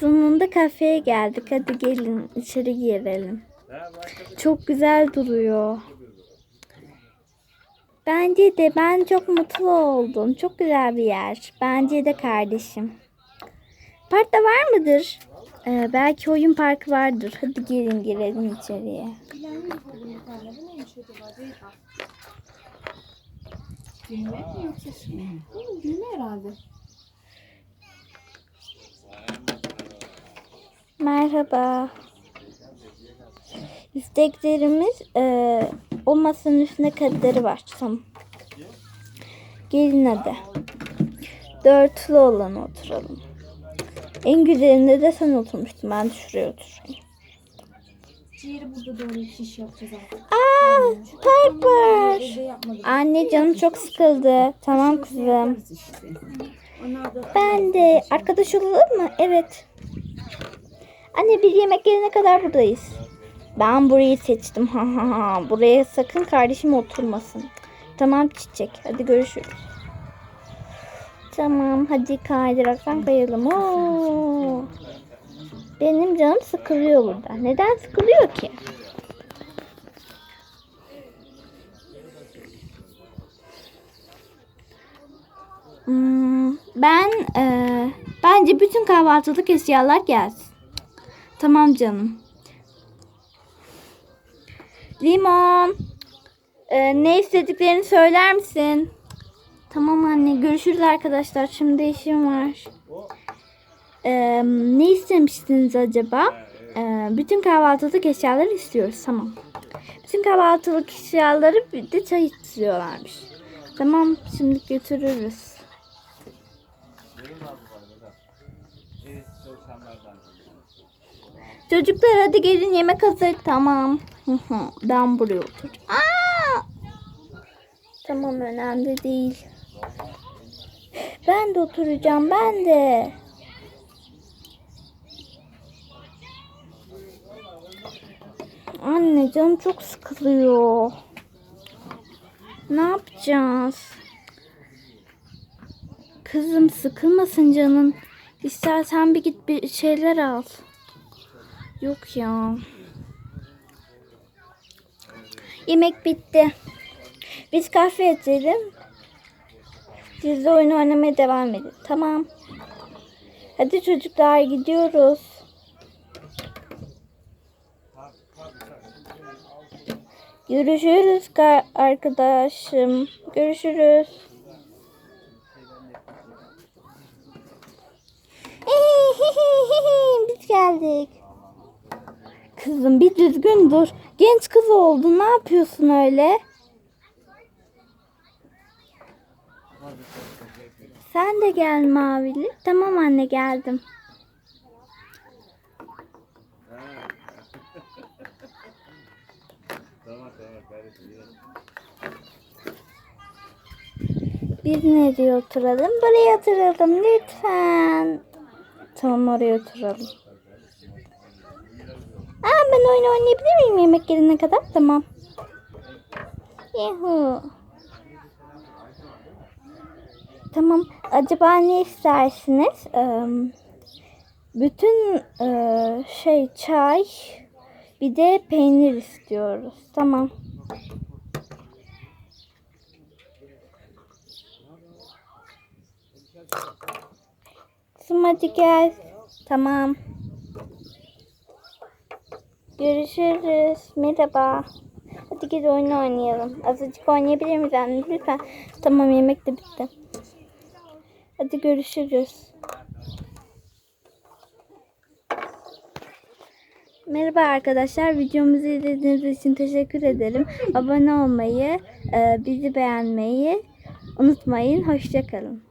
Sonunda kafeye geldik. Hadi gelin içeri girelim. Çok güzel duruyor. Bence de ben çok mutlu oldum. Çok güzel bir yer. Bence de kardeşim. Parkta var mıdır? Ee, belki oyun parkı vardır. Hadi gelin girelim içeriye. Düğme mi yoksa Düğme herhalde. Merhaba. İsteklerimiz eee o masanın üstünde kadarı var. Tamam. Gelin hadi. Dörtlü olan oturalım. En güzelinde de sen oturmuştun. Ben de şuraya oturayım. Ciğeri burada doğru şiş yapacağız artık. Aa, Piper. Anne canım çok sıkıldı. Tamam kızım. Ben de arkadaş olalım mı? Evet. Anne bir yemek gelene kadar buradayız. Ben burayı seçtim. Buraya sakın kardeşim oturmasın. Tamam çiçek. Hadi görüşürüz. Tamam hadi kaydıraktan kayalım. Benim canım sıkılıyor burada. Neden sıkılıyor ki? Hmm, ben eee, bence bütün kahvaltılık eşyalar gelsin. Tamam canım. Limon. eee, ne istediklerini söyler misin? Tamam anne. Görüşürüz arkadaşlar. Şimdi işim var. Eee, ne istemiştiniz acaba? Eee, bütün kahvaltılık eşyaları istiyoruz. Tamam. Bütün kahvaltılık eşyaları bir de çay istiyorlarmış. Tamam. Şimdi götürürüz. Çocuklar hadi gelin yemek hazır. Tamam. Ben buraya otur. Aa! Tamam önemli değil. Ben de oturacağım ben de. Anne canım çok sıkılıyor. Ne yapacağız? Kızım sıkılmasın canın. İstersen bir git bir şeyler al. Yok ya. Yemek bitti. Biz kahve içelim. Siz de oyun oynamaya devam edin. Tamam. Hadi çocuklar gidiyoruz. Görüşürüz ka- arkadaşım. Görüşürüz. Biz geldik. Kızım bir düzgün dur. Genç kız oldun. Ne yapıyorsun öyle? Sen de gel mavili. Tamam anne geldim. Biz nereye oturalım? Buraya oturalım lütfen. Tamam oraya oturalım. Ben oyun oynayabilir miyim yemek gelene kadar? Tamam. Yuhu. Tamam. Acaba ne istersiniz? Bütün şey çay bir de peynir istiyoruz. Tamam. Kızım gel. Tamam. Görüşürüz. Merhaba. Hadi gel oyun oynayalım. Azıcık oynayabilir miyiz anne? Lütfen. Tamam yemek de bitti. Hadi görüşürüz. Merhaba arkadaşlar. Videomuzu izlediğiniz için teşekkür ederim. Abone olmayı, e, bizi beğenmeyi unutmayın. Hoşçakalın.